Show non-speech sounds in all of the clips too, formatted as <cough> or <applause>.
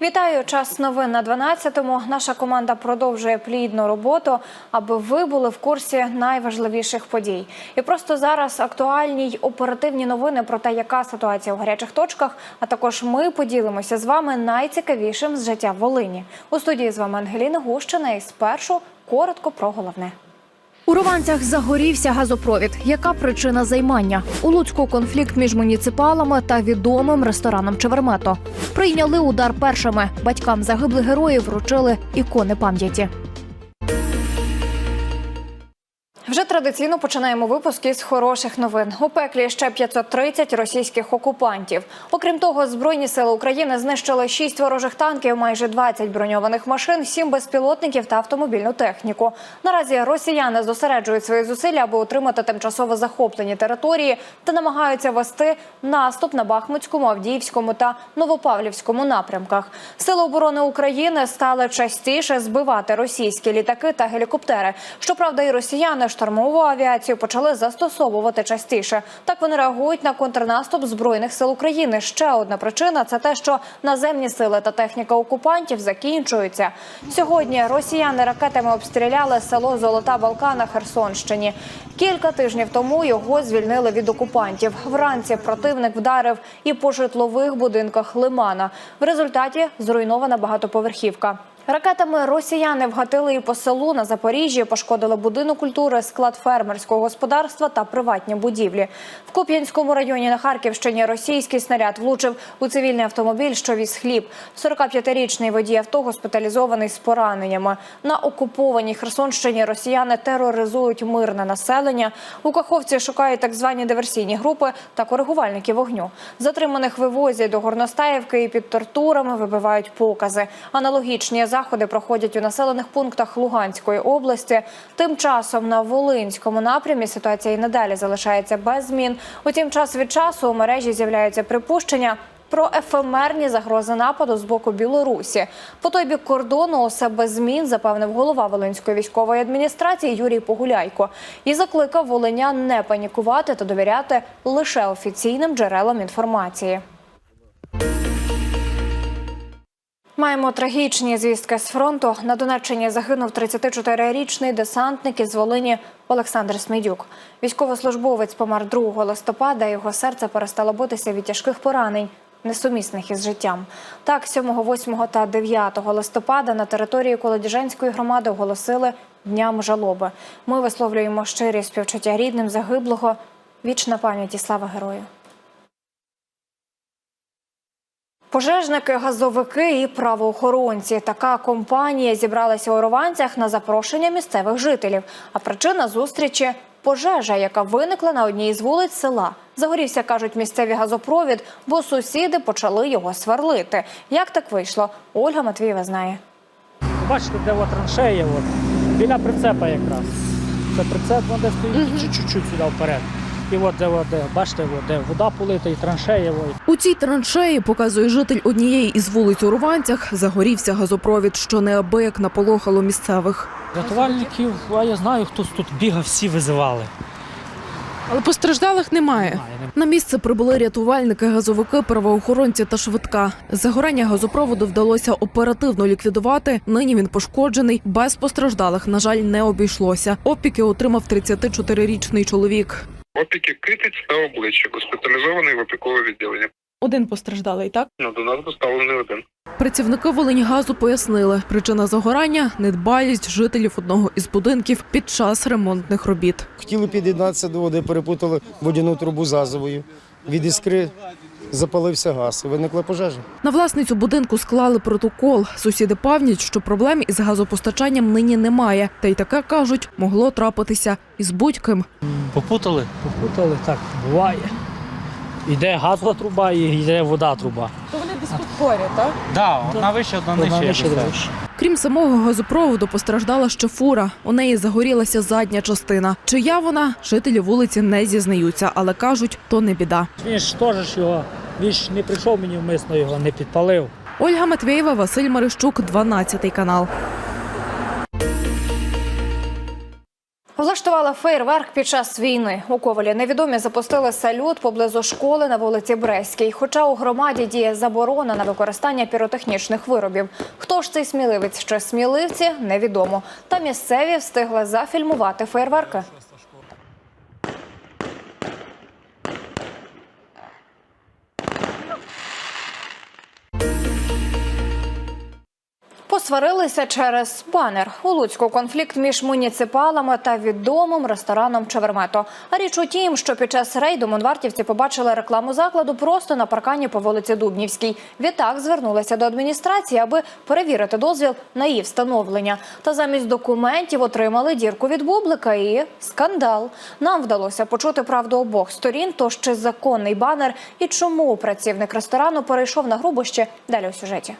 Вітаю! Час новин на 12-му. Наша команда продовжує плідну роботу, аби ви були в курсі найважливіших подій. І просто зараз актуальні й оперативні новини про те, яка ситуація у гарячих точках. А також ми поділимося з вами найцікавішим з життя Волині. У студії з вами Ангеліна Гущина. І спершу коротко про головне. У Рованцях загорівся газопровід. Яка причина займання? У Луцьку конфлікт між муніципалами та відомим рестораном Чевермето. Прийняли удар першими. Батькам загиблих героїв вручили ікони пам'яті. Вже традиційно починаємо випуск із хороших новин. У пеклі ще 530 російських окупантів. Окрім того, збройні сили України знищили 6 ворожих танків, майже 20 броньованих машин, 7 безпілотників та автомобільну техніку. Наразі росіяни зосереджують свої зусилля, аби отримати тимчасово захоплені території та намагаються вести наступ на Бахмутському, Авдіївському та Новопавлівському напрямках. Сили оборони України стали частіше збивати російські літаки та гелікоптери. Щоправда, і росіяни штурмову авіацію почали застосовувати частіше. Так вони реагують на контрнаступ збройних сил України. Ще одна причина це те, що наземні сили та техніка окупантів закінчуються. Сьогодні росіяни ракетами обстріляли село Золота Балка на Херсонщині. Кілька тижнів тому його звільнили від окупантів. Вранці противник вдарив і по житлових будинках Лимана. В результаті зруйнована багатоповерхівка. Ракетами росіяни вгатили і по селу на Запоріжжі, пошкодили будинок культури, склад фермерського господарства та приватні будівлі. В Куп'янському районі на Харківщині російський снаряд влучив у цивільний автомобіль, що віз хліб. 45-річний водій авто госпіталізований з пораненнями. На окупованій Херсонщині росіяни тероризують мирне населення. У Каховці шукають так звані диверсійні групи та коригувальники вогню. Затриманих вивозять до Горностаївки і під тортурами вибивають покази. Аналогічні заходи проходять у населених пунктах Луганської області. Тим часом на Волинському напрямі ситуація і надалі залишається без змін. Утім, час від часу у мережі з'являються припущення. Про ефемерні загрози нападу з боку Білорусі по той бік кордону усе без змін запевнив голова Волинської військової адміністрації Юрій Погуляйко і закликав волинян не панікувати та довіряти лише офіційним джерелам інформації. Маємо трагічні звістки з фронту. На Донеччині загинув 34-річний десантник із Волині Олександр Смідюк. Військовослужбовець помер 2 листопада. Його серце перестало битися від тяжких поранень. Несумісних із життям так 7, 8 та 9 листопада на території Колодіжанської громади оголосили дням жалоби. Ми висловлюємо щирі співчуття рідним загиблого. Вічна пам'ять і слава герою. Пожежники, газовики і правоохоронці. Така компанія зібралася у Рованцях на запрошення місцевих жителів. А причина зустрічі пожежа, яка виникла на одній із вулиць села. Загорівся, кажуть місцеві газопровід, бо сусіди почали його сверлити. Як так вийшло? Ольга Матвієва знає. Бачите, де от траншея, от, біля прицепа якраз. Це прицеп, вон де стоїть чуть-чуть сюди вперед. І от де, от, де бачите, от, де вода полита і траншея. У цій траншеї, показує житель однієї із вулиць у Руванцях, загорівся газопровід, що неабияк наполохало місцевих. Рятувальників, а я знаю, хтось тут бігав, всі визивали. Але постраждалих немає. На місце прибули рятувальники, газовики, правоохоронці та швидка. Загорання газопроводу вдалося оперативно ліквідувати. Нині він пошкоджений. Без постраждалих, на жаль, не обійшлося. Опіки отримав 34-річний чоловік. Опіки китиць та обличчя, госпіталізований в опікове відділення. Один постраждалий, так? Ну, до нас доставлений один. Працівники Волиньгазу пояснили, причина загорання недбалість жителів одного із будинків під час ремонтних робіт. Хотіли під'єднатися до води, перепутали водяну трубу з газовою. Від іскри запалився газ і виникла пожежа. На власницю будинку склали протокол. Сусіди певнять, що проблем із газопостачанням нині немає. Та й таке кажуть, могло трапитися із будь-ким. Попутали? Попутали, так, буває. Іде газова труба і йде вода труба. То тут поряд, так? Да, одна вища, одна нижче, якось так. вище. Крім самого газопроводу, постраждала ще фура. У неї загорілася задня частина. Чия вона жителі вулиці не зізнаються, але кажуть, то не біда. Він ж теж ж його, він ж не прийшов мені вмисно його, не підпалив. Ольга Матвєєва, Василь Марищук, 12 канал. Влаштували запускали фейерверк під час війни. У Ковалі невідомі запустили салют поблизу школи на вулиці Бреській. Хоча у громаді діє заборона на використання піротехнічних виробів. Хто ж цей сміливець Що сміливці, невідомо. Та місцеві встигли зафільмувати фейерверки. Посварилися через банер. У Луцьку конфлікт між муніципалами та відомим рестораном Чавермето. А річ у тім, що під час рейду монвартівці побачили рекламу закладу просто на паркані по вулиці Дубнівській. Відтак звернулися до адміністрації, аби перевірити дозвіл на її встановлення. Та замість документів отримали дірку від бублика і скандал. Нам вдалося почути правду обох сторін. Тож чи законний банер і чому працівник ресторану перейшов на грубощі? Далі у сюжеті.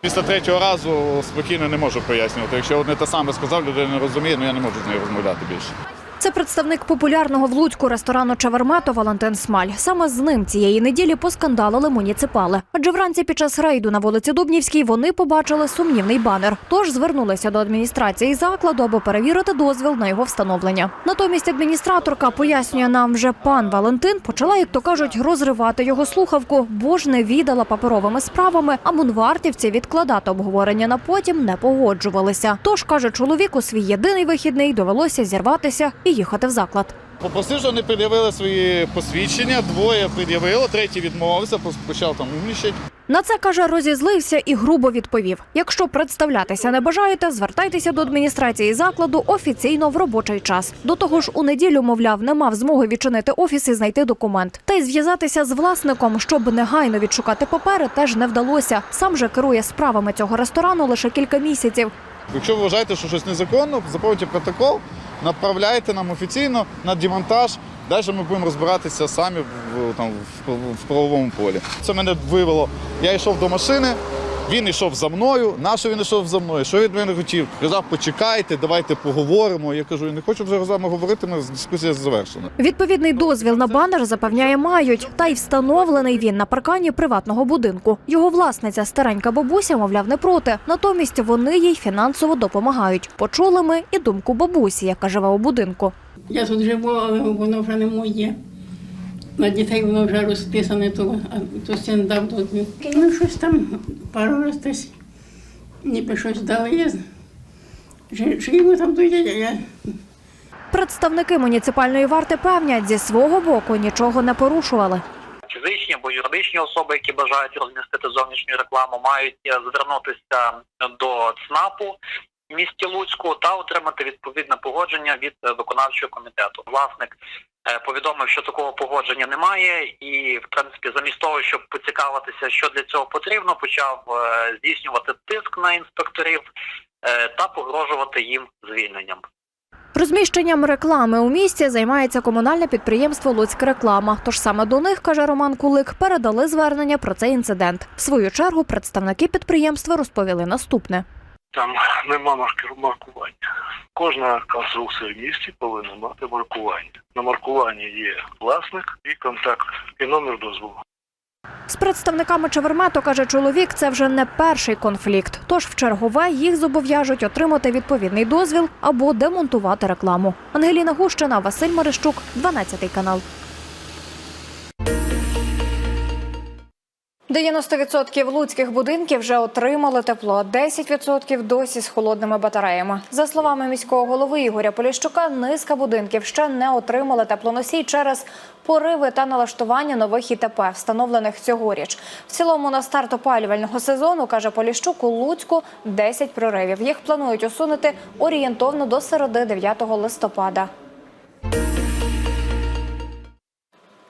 Після третього разу спокійно не можу пояснювати. Якщо одне те саме сказав, людина не розуміє, ну я не можу з нею розмовляти більше. Це представник популярного в Луцьку ресторану Чавермето Валентин Смаль. Саме з ним цієї неділі поскандалили муніципали. Адже вранці під час рейду на вулиці Дубнівській вони побачили сумнівний банер. Тож звернулися до адміністрації закладу, аби перевірити дозвіл на його встановлення. Натомість адміністраторка пояснює нам, вже пан Валентин почала, як то кажуть, розривати його слухавку, бо ж не віддала паперовими справами, а мунвартівці відкладати обговорення на потім не погоджувалися. Тож каже чоловік, у свій єдиний вихідний довелося зірватися і їхати в заклад. Попросив, щоб вони пред'явили свої посвідчення, двоє пред'явило, третій відмовився, почав там умніщать. На це каже, розізлився і грубо відповів: якщо представлятися не бажаєте, звертайтеся до адміністрації закладу офіційно в робочий час. До того ж, у неділю, мовляв, не мав змоги відчинити офіс і знайти документ. Та й зв'язатися з власником, щоб негайно відшукати папери, теж не вдалося. Сам же керує справами цього ресторану лише кілька місяців. Якщо ви вважаєте, що щось незаконно, заповнюйте протокол, направляйте нам офіційно на демонтаж. Далі ми будемо розбиратися самі в, там, в, в правовому полі. Це мене вивело. Я йшов до машини, він йшов за мною. Нащо він йшов за мною? Що він від мене хотів? Казав, почекайте, давайте поговоримо. Я кажу, я не хочу вже з вами говорити, ми дискусія завершена. Відповідний дозвіл на банер запевняє мають, та й встановлений він на паркані приватного будинку. Його власниця старенька бабуся, мовляв, не проти. Натомість вони їй фінансово допомагають. Почули ми і думку бабусі, яка живе у будинку. Я тут живу, але воно вже не моє. На дітей воно вже розписане, то, а то син дав дозвіл. Ну, щось там пару раз десь ніби щось дали. Я, чи там дойде, я Представники муніципальної варти певнять, зі свого боку нічого не порушували. фізичні або юридичні особи, які бажають розмістити зовнішню рекламу, мають е, звернутися до ЦНАПу місті Луцьку та отримати відповідне погодження від е, виконавчого комітету. Власник е, повідомив, що такого погодження немає, і в принципі, замість того, щоб поцікавитися, що для цього потрібно, почав е, здійснювати тиск на інспекторів та погрожувати їм звільненням. Розміщенням реклами у місті займається комунальне підприємство Луцька реклама. Тож саме до них, каже Роман Кулик, передали звернення про цей інцидент. В свою чергу представники підприємства розповіли наступне. Там <laughs> нема маркування. Кожна конструкція в місті повинна мати маркування. На маркуванні є власник і контакт, і номер дозволу. З представниками Чевермету, каже чоловік, це вже не перший конфлікт. Тож в чергове їх зобов'яжуть отримати відповідний дозвіл або демонтувати рекламу. Ангеліна Гущина, Василь Марищук, 12 канал. 90% луцьких будинків вже отримали тепло, 10% досі з холодними батареями. За словами міського голови Ігоря Поліщука, низка будинків ще не отримали теплоносій через пориви та налаштування нових ІТП, встановлених цьогоріч. В цілому на старт опалювального сезону, каже Поліщук, у Луцьку 10 проривів. Їх планують усунути орієнтовно до середи 9 листопада.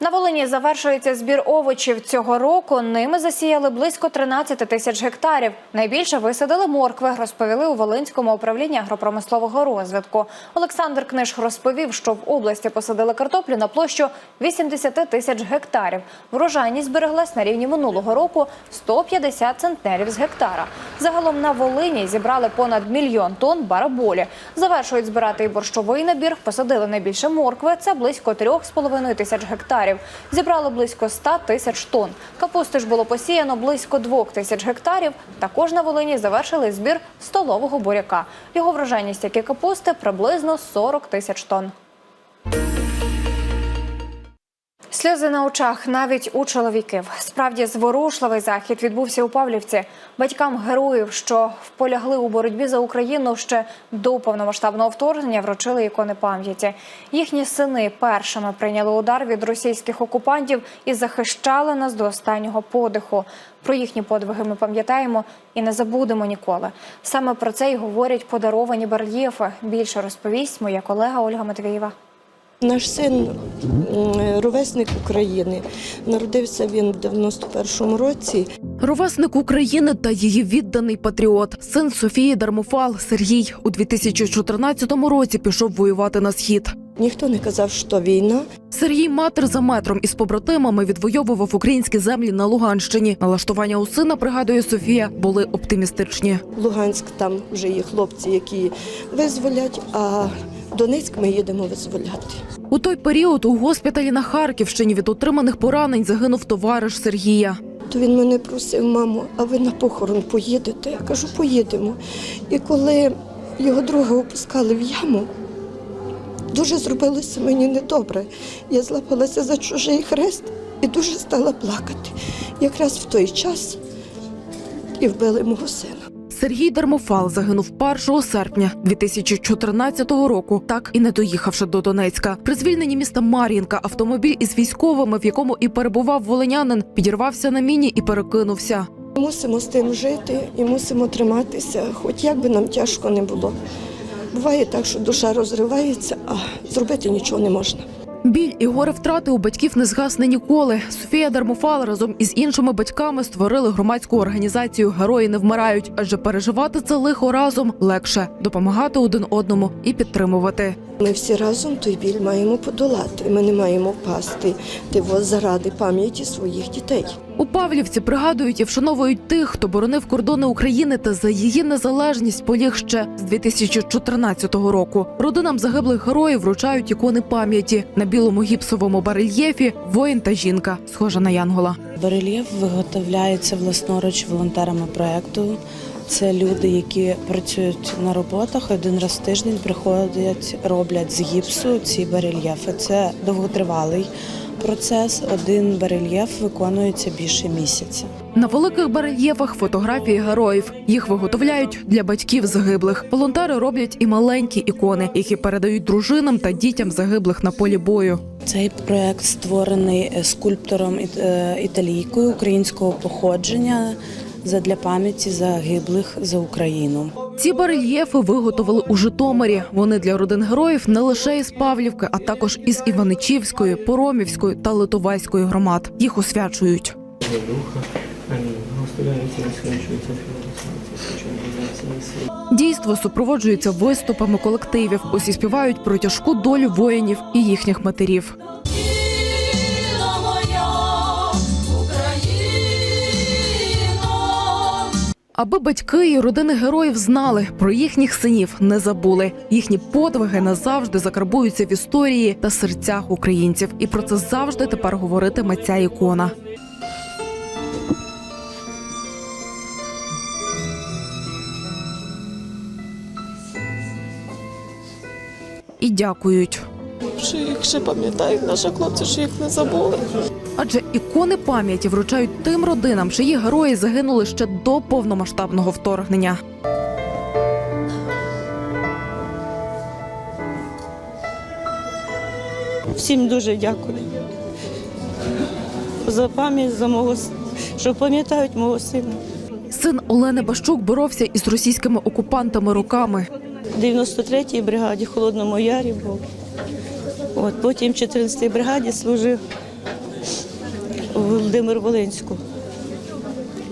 На Волині завершується збір овочів цього року. Ними засіяли близько 13 тисяч гектарів. Найбільше висадили моркви, розповіли у Волинському управлінні агропромислового розвитку. Олександр Книж розповів, що в області посадили картоплю на площу 80 тисяч гектарів. Врожайність збереглась на рівні минулого року 150 центнерів з гектара. Загалом на Волині зібрали понад мільйон тонн бараболі. Завершують збирати і борщовий набір. Посадили найбільше моркви. Це близько 3,5 тисяч гектарів. Зібрали близько 100 тисяч тонн. Капусти ж було посіяно близько 2 тисяч гектарів. Також на Волині завершили збір столового буряка. Його врожайність, як і капусти, приблизно 40 тисяч тонн. Сльози на очах навіть у чоловіків. Справді зворушливий захід відбувся у Павлівці. Батькам героїв, що полягли у боротьбі за Україну ще до повномасштабного вторгнення, вручили ікони пам'яті. Їхні сини першими прийняли удар від російських окупантів і захищали нас до останнього подиху. Про їхні подвиги ми пам'ятаємо і не забудемо ніколи. Саме про це й говорять подаровані барельєфи. Більше розповість моя колега Ольга Матвієва. Наш син ровесник України. Народився він в 91-му році. Ровесник України та її відданий патріот, син Софії Дармофал Сергій у 2014 році пішов воювати на схід. Ніхто не казав, що війна. Сергій матер за метром із побратимами відвоював українські землі на Луганщині. Налаштування у сина, пригадує Софія, були оптимістичні. Луганськ там вже є хлопці, які визволять, а Донецьк ми їдемо визволяти. У той період у госпіталі на Харківщині від отриманих поранень загинув товариш Сергія. То він мене просив, мамо, а ви на похорон поїдете? Я кажу, поїдемо. І коли його друга опускали в яму, дуже зробилося мені недобре. Я злапалася за чужий хрест і дуже стала плакати. Якраз в той час і вбили мого сина. Сергій Дармофал загинув 1 серпня 2014 року, так і не доїхавши до Донецька. При звільненні міста Мар'їнка автомобіль із військовими, в якому і перебував волинянин, підірвався на міні і перекинувся. Мусимо з тим жити і мусимо триматися, хоч як би нам тяжко не було. Буває так, що душа розривається, а зробити нічого не можна. Біль і горе втрати у батьків не згасне ніколи. Софія Дармофал разом із іншими батьками створили громадську організацію Герої не вмирають, адже переживати це лихо разом легше допомагати один одному і підтримувати. Ми всі разом той біль маємо подолати. Ми не маємо впасти тиво заради пам'яті своїх дітей. У Павлівці пригадують і вшановують тих, хто боронив кордони України та за її незалежність поліг ще з 2014 року. Родинам загиблих героїв вручають ікони пам'яті на білому гіпсовому барельєфі. Воїн та жінка, схожа на Янгола. Барельєф виготовляється власноруч волонтерами проекту. Це люди, які працюють на роботах один раз в тиждень, приходять, роблять з гіпсу ці барельєфи. Це довготривалий процес. Один барельєф виконується більше місяця. На великих барельєфах фотографії героїв. Їх виготовляють для батьків загиблих. Волонтери роблять і маленькі ікони, які передають дружинам та дітям загиблих на полі бою. Цей проект створений е, скульптором е, італійкою українського походження задля пам'яті загиблих за Україну. Ці барельєфи виготовили у Житомирі. Вони для родин героїв не лише із Павлівки, а також із Іваничівської, Поромівської та Литовайської громад. Їх освячують. Дійство супроводжується виступами колективів. Усі співають про тяжку долю воїнів і їхніх матерів. Аби батьки і родини героїв знали про їхніх синів, не забули. Їхні подвиги назавжди закарбуються в історії та серцях українців. І про це завжди тепер говоритиме ця ікона. І дякують. Що їх ще пам'ятають наші хлопці, що їх не забули. Адже ікони пам'яті вручають тим родинам, чиї герої загинули ще до повномасштабного вторгнення. Всім дуже дякую за пам'ять, за мого що пам'ятають мого сина. Син Олени Бащук боровся із російськими окупантами роками. В 93-й бригаді в Холодному Ярі був. От, потім в 14-й бригаді служив Володимир Волинську.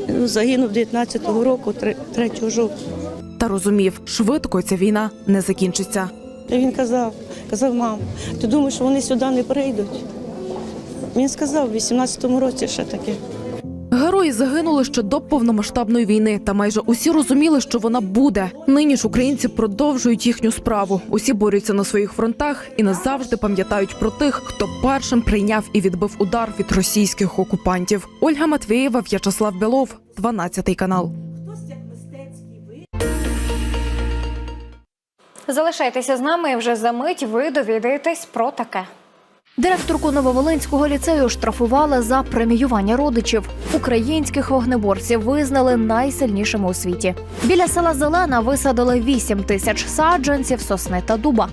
Ну, Загинув 19-го року, 3 3 жовтня. Та розумів, швидко ця війна не закінчиться. Та він казав, казав, мам, ти думаєш, вони сюди не прийдуть? Він сказав, в 18-му році ще таке. Герої загинули ще до повномасштабної війни, та майже усі розуміли, що вона буде. Нині ж українці продовжують їхню справу. Усі борються на своїх фронтах і назавжди пам'ятають про тих, хто першим прийняв і відбив удар від російських окупантів. Ольга Матвієва, В'ячеслав Білов, 12 канал. Залишайтеся з нами вже за мить ви довідаєтесь про таке. Директорку Нововолинського ліцею штрафували за преміювання родичів. Українських вогнеборців визнали найсильнішими у світі. Біля села Зелена висадили 8 тисяч саджанців сосни та дуба.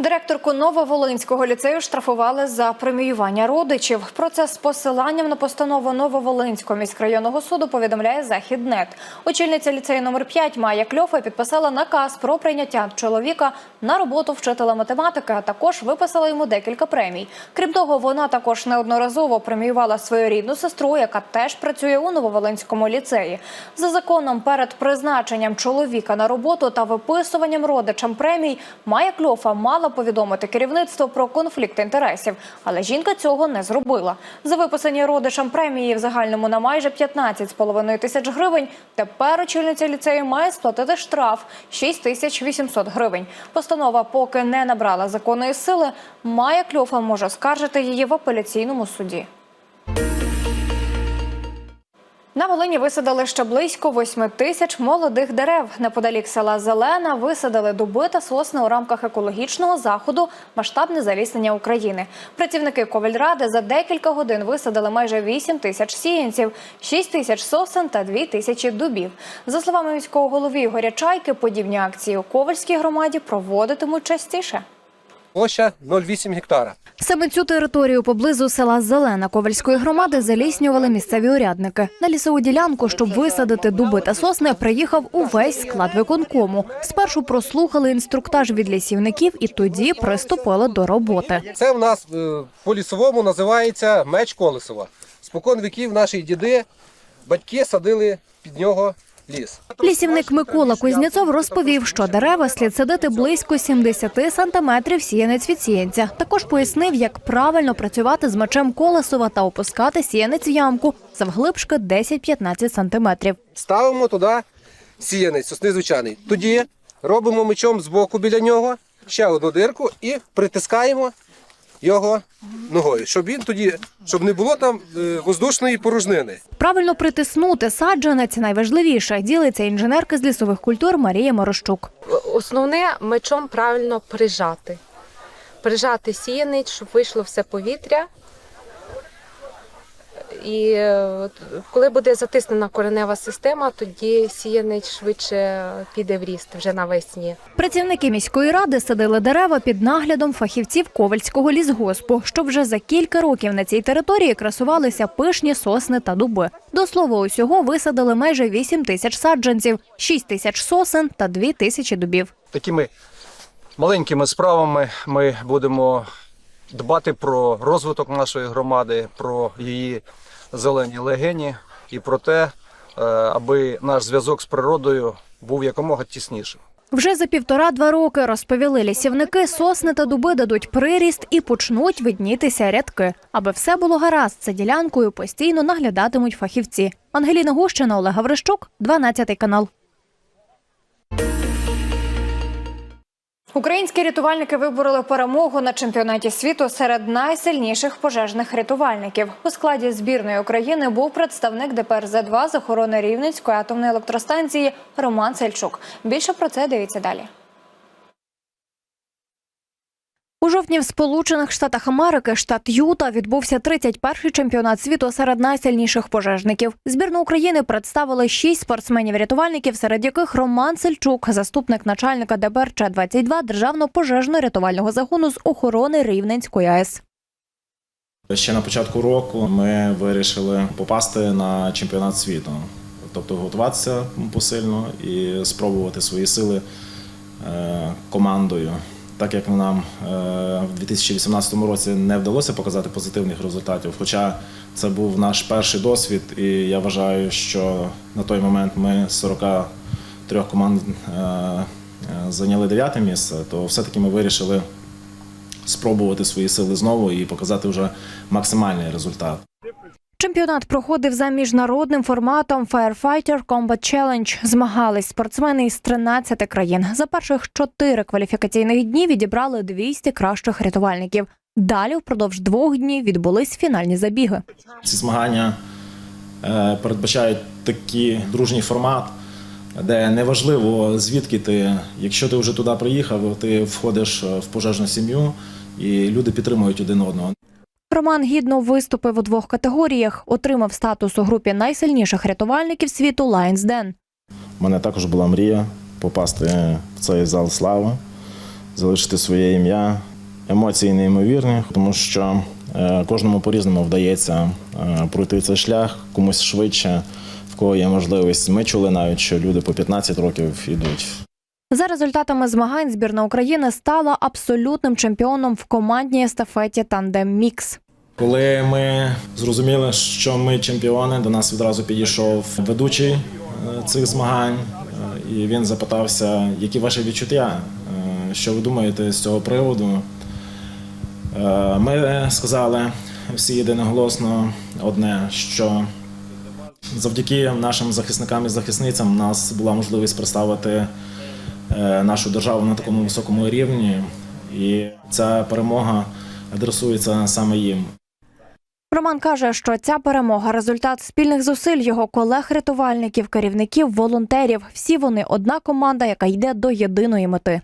Директорку Нововолинського ліцею штрафували за преміювання родичів. Про це з посиланням на постанову Нововолинського міськрайонного суду повідомляє Західнет. Очільниця ліцею номер 5 Майя Кльофа підписала наказ про прийняття чоловіка на роботу вчителя математики, а також виписала йому декілька премій. Крім того, вона також неодноразово преміювала свою рідну сестру, яка теж працює у Нововолинському ліцеї. За законом, перед призначенням чоловіка на роботу та виписуванням родичам премій, Майя Кльофа мала повідомити керівництво про конфлікт інтересів, але жінка цього не зробила. За виписані родичам премії в загальному на майже 15,5 тисяч гривень. Тепер очільниця ліцею має сплатити штраф 6 тисяч 800 гривень. Постанова поки не набрала законної сили. Майя Кльофа може скаржити її в апеляційному суді. На Волині висадили ще близько 8 тисяч молодих дерев. Неподалік села Зелена висадили дуби та сосни у рамках екологічного заходу масштабне заліснення України. Працівники Ковельради за декілька годин висадили майже 8 тисяч сіянців, 6 тисяч сосен та 2 тисячі дубів. За словами міського голови Ігоря Чайки, подібні акції у Ковальській громаді проводитимуть частіше. Площа 0,8 гектара. Саме цю територію поблизу села Зелена Ковальської громади заліснювали місцеві урядники. На лісову ділянку, щоб висадити дуби та сосни, приїхав увесь склад виконкому. Спершу прослухали інструктаж від лісівників і тоді приступили до роботи. Це в нас е, по лісовому називається меч колесова. Спокон віків наші діди, батьки садили під нього ліс. Лісівник Микола Кузнєцов розповів, що дерева слід садити близько 70 сантиметрів сіянець від сіянця. Також пояснив, як правильно працювати з мечем колесова та опускати сіянець в ямку завглибшки 10-15 сантиметрів. Ставимо туди сіянець, сосни звичайний. Тоді робимо мечом з боку біля нього ще одну дирку і притискаємо його ногою, щоб він тоді, щоб не було там е, воздушної порожнини. Правильно притиснути саджанець найважливіше, ділиться інженерка з лісових культур Марія Морощук. Основне мечом правильно прижати. Прижати сіянець, щоб вийшло все повітря. І е, коли буде затиснена коренева система, тоді сіянець швидше піде в ріст вже навесні. Працівники міської ради садили дерева під наглядом фахівців Ковальського лісгоспу, щоб вже за кілька років на цій території красувалися пишні сосни та дуби. До слова, усього висадили майже 8 тисяч саджанців, 6 тисяч сосен та 2 тисячі дубів. такими маленькими справами ми будемо дбати про розвиток нашої громади, про її зелені легені і про те, е, аби наш зв'язок з природою був якомога тіснішим. Вже за півтора-два роки розповіли лісівники, сосни та дуби дадуть приріст і почнуть виднітися рядки. Аби все було гаразд, за ділянкою постійно наглядатимуть фахівці. Ангеліна Гущина, Олег Гаврищук, 12 канал. Українські рятувальники вибороли перемогу на чемпіонаті світу серед найсильніших пожежних рятувальників. У складі збірної України був представник ДПРЗ-2 з охорони Рівненської атомної електростанції Роман Сельчук. Більше про це дивіться далі. Жовтні в Сполучених Штатах Америки, штат Юта, відбувся 31-й чемпіонат світу серед найсильніших пожежників. Збірну України представили шість спортсменів-рятувальників, серед яких Роман Сельчук, заступник начальника ДБРЧ 22 державного пожежно-рятувального загону з охорони Рівненської АЕС. Ще на початку року ми вирішили попасти на чемпіонат світу, тобто готуватися посильно і спробувати свої сили е, командою. Так як нам е, в 2018 році не вдалося показати позитивних результатів, хоча це був наш перший досвід, і я вважаю, що на той момент ми з 43 команд е, е, зайняли дев'яте місце, то все-таки ми вирішили спробувати свої сили знову і показати вже максимальний результат. Чемпіонат проходив за міжнародним форматом Firefighter Combat Challenge. Змагались спортсмени із 13 країн. За перших чотири кваліфікаційних дні відібрали 200 кращих рятувальників. Далі впродовж двох днів відбулись фінальні забіги. Ці змагання е, передбачають такий дружній формат, де неважливо звідки ти, якщо ти вже туди приїхав, ти входиш в пожежну сім'ю, і люди підтримують один одного. Роман гідно виступив у двох категоріях, отримав статус у групі найсильніших рятувальників світу Lions Den. У мене також була мрія попасти в цей зал слави, залишити своє ім'я. Емоції неймовірні, тому що е, кожному по-різному вдається е, пройти цей шлях, комусь швидше, в кого є можливість. Ми чули навіть, що люди по 15 років йдуть. За результатами змагань збірна України стала абсолютним чемпіоном в командній естафеті Тандем Мікс. Коли ми зрозуміли, що ми чемпіони, до нас відразу підійшов ведучий е, цих змагань, е, і він запитався, які ваші відчуття, е, що ви думаєте з цього приводу. Ми сказали всі єдиноголосно одне, що завдяки нашим захисникам і захисницям у нас була можливість представити нашу державу на такому високому рівні, і ця перемога адресується саме їм. Роман каже, що ця перемога результат спільних зусиль його колег-рятувальників, керівників, волонтерів. Всі вони одна команда, яка йде до єдиної мети.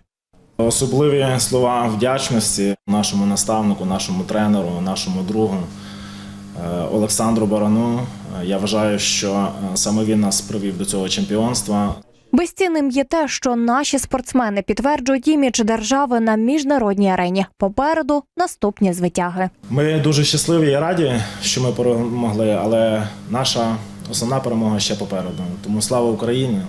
Особливі слова вдячності нашому наставнику, нашому тренеру, нашому другу е, Олександру Барану. Е, Я вважаю, що е, саме він нас привів до цього чемпіонства. Безцінним є те, що наші спортсмени підтверджують імідж держави на міжнародній арені. Попереду наступні звитяги. Ми дуже щасливі і раді, що ми перемогли, але наша основна перемога ще попереду. Тому слава Україні!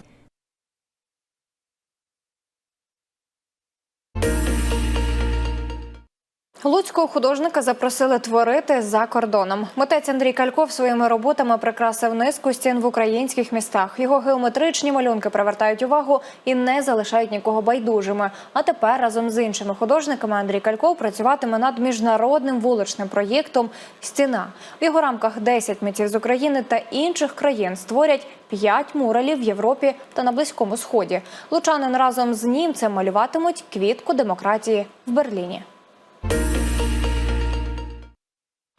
Луцького художника запросили творити за кордоном. Митець Андрій Кальков своїми роботами прикрасив низку стін в українських містах. Його геометричні малюнки привертають увагу і не залишають нікого байдужими. А тепер разом з іншими художниками Андрій Кальков працюватиме над міжнародним вуличним проєктом Стіна. В його рамках 10 митців з України та інших країн створять 5 муралів в Європі та на Близькому Сході. Лучанин разом з німцем малюватимуть квітку демократії в Берліні.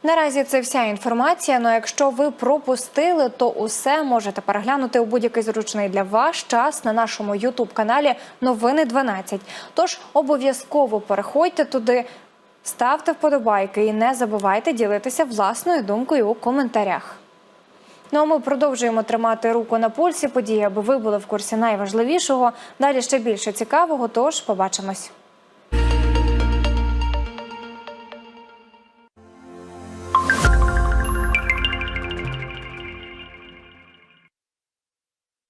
Наразі це вся інформація. Ну якщо ви пропустили, то усе можете переглянути у будь-який зручний для вас час на нашому Ютуб каналі Новини 12. Тож обов'язково переходьте туди, ставте вподобайки і не забувайте ділитися власною думкою у коментарях. Ну а ми продовжуємо тримати руку на пульсі події, аби ви були в курсі найважливішого. Далі ще більше цікавого. Тож побачимось.